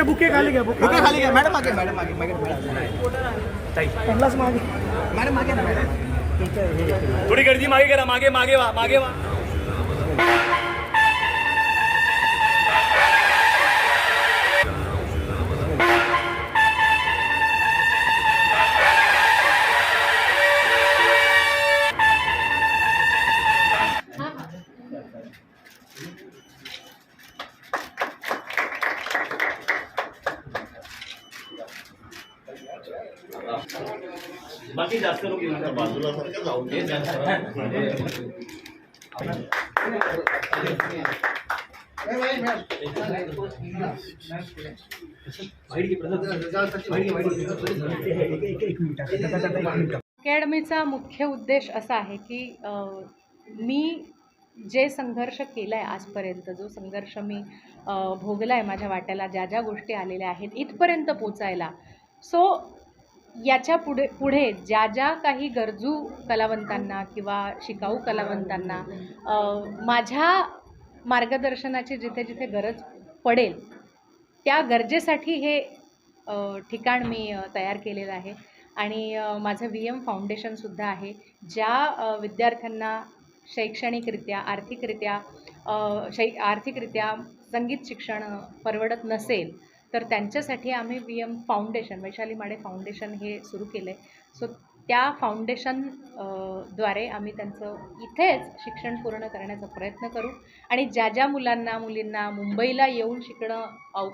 Bouquet खाली घ्या bouquet. Bouquet खाली घ्या. मॅडम मागे मॅडम मागे मागे. त्यांनाच मागे. मॅडम मागे ना मॅडम. थोडी गर्दी मागे करा. मागे मागे वा मागे वा. बाकी जास्त लोक अकॅडमीचा मुख्य उद्देश असा आहे की मी जे संघर्ष केला आहे आजपर्यंत जो संघर्ष मी भोगला आहे माझ्या वाट्याला ज्या ज्या गोष्टी आलेल्या आहेत इथपर्यंत पोचायला. सो याच्यापुढे पुढे ज्या ज्या काही गरजू कलावंतांना किंवा शिकाऊ कलावंतांना माझ्या मार्गदर्शनाची जिथे जिथे गरज पडेल त्या गरजेसाठी हे ठिकाण मी तयार केलेलं आहे. आणि माझं व्ही एम फाउंडेशनसुद्धा आहे ज्या विद्यार्थ्यांना शैक्षणिकरित्या आर्थिकरित्या शै आर्थिकरित्या संगीत शिक्षण परवडत नसेल तर त्यांच्यासाठी आम्ही V M foundation Vaishali Made foundation हे सुरू केलं आहे सो त्या फाउंडेशनद्वारे आम्ही त्यांचं इथेच शिक्षण पूर्ण करण्याचा प्रयत्न करू. आणि ज्या ज्या मुलांना मुलींना मुंबईला येऊन शिकणं अव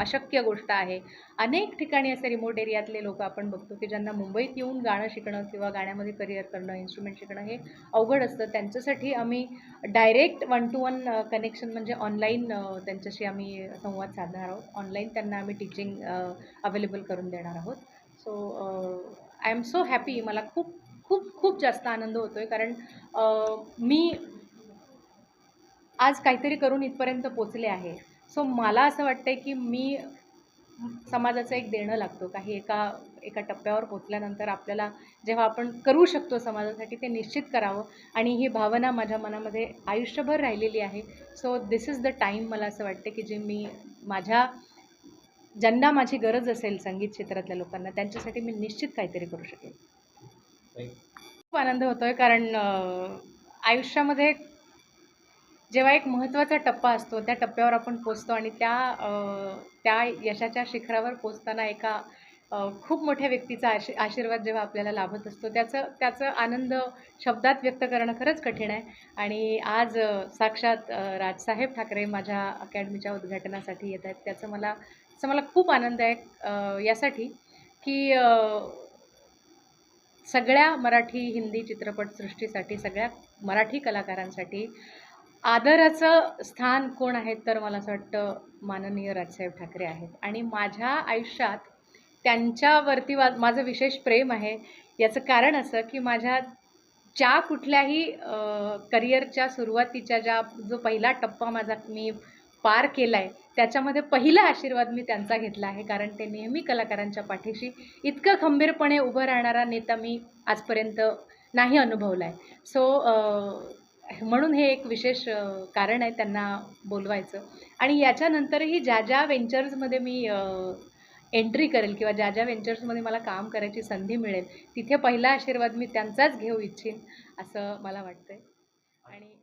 अशक्य गोष्ट आहे अनेक ठिकाणी असे रिमोट एरियातले लोक आपण बघतो की ज्यांना मुंबईत येऊन गाणं शिकणं किंवा गाण्यामध्ये करिअर करणं इन्स्ट्रुमेंट शिकणं हे अवघड असतं. त्यांच्यासाठी आम्ही direct one to one connection म्हणजे ऑनलाईन त्यांच्याशी आम्ही संवाद साधणार आहोत. ऑनलाईन त्यांना आम्ही टीचिंग अवेलेबल करून देणार आहोत. So I am so happy मला खूप खूप खूप जास्त आनंद होतो आहे कारण uh, मी आज काहीतरी करून इथपर्यंत पोचले आहे. सो मला असं वाटतं आहे की मी समाजाचं एक देणं लागतो. काही एका एका टप्प्यावर पोचल्यानंतर आपल्याला जेव्हा आपण करू शकतो समाजासाठी ते निश्चित करावं. आणि ही भावना माझ्या मनामध्ये आयुष्यभर राहिलेली आहे. So this is the time मला असं वाटतं की जे मी माझ्या ज्यांना माझी गरज असेल संगीत क्षेत्रातल्या लोकांना त्यांच्यासाठी मी निश्चित काहीतरी करू शकेल खूप आनंद होतो आहे कारण आयुष्यामध्ये जेव्हा एक महत्त्वाचा टप्पा असतो त्या टप्प्यावर आपण पोचतो आणि त्या त्या यशाच्या शिखरावर पोचताना एका खूप मोठ्या व्यक्तीचा आशी आशीर्वाद जेव्हा आपल्याला लाभत असतो त्याचं त्याचं आनंद शब्दात व्यक्त करणं खरंच कठीण आहे. आणि आज साक्षात राजसाहेब ठाकरे माझ्या अकॅडमीच्या उद्घाटनासाठी येत आहेत त्याचं मला असं मला खूप आनंद आहे यासाठी की सगळ्या मराठी हिंदी चित्रपटसृष्टीसाठी सगळ्या मराठी कलाकारांसाठी आदराचं स्थान कोण आहेत तर मला असं वाटतं माननीय राजसाहेब ठाकरे आहेत. आणि माझ्या आयुष्यात त्यांच्यावरती वा माझं विशेष प्रेम आहे. याचं कारण असं की माझ्या ज्या कुठल्याही करिअरच्या सुरुवातीच्या ज्या जो पहिला टप्पा माझा मी पार केला आहे त्याच्यामध्ये पहिला आशीर्वाद मी त्यांचा घेतला आहे कारण ते नेहमी कलाकारांच्या पाठीशी इतकं खंबीरपणे उभं राहणारा नेता मी आजपर्यंत नाही अनुभवला आहे सो म्हणून हे एक विशेष कारण आहे त्यांना बोलवायचं. आणि याच्यानंतरही ज्या ज्या वेंचर्समध्ये मी एंट्री करेल किंवा ज्या ज्या वेंचर्समध्ये मला काम करायची संधी मिळेल तिथे पहिला आशीर्वाद मी त्यांचाच घेऊ इच्छिन असं मला वाटतं आहे आणि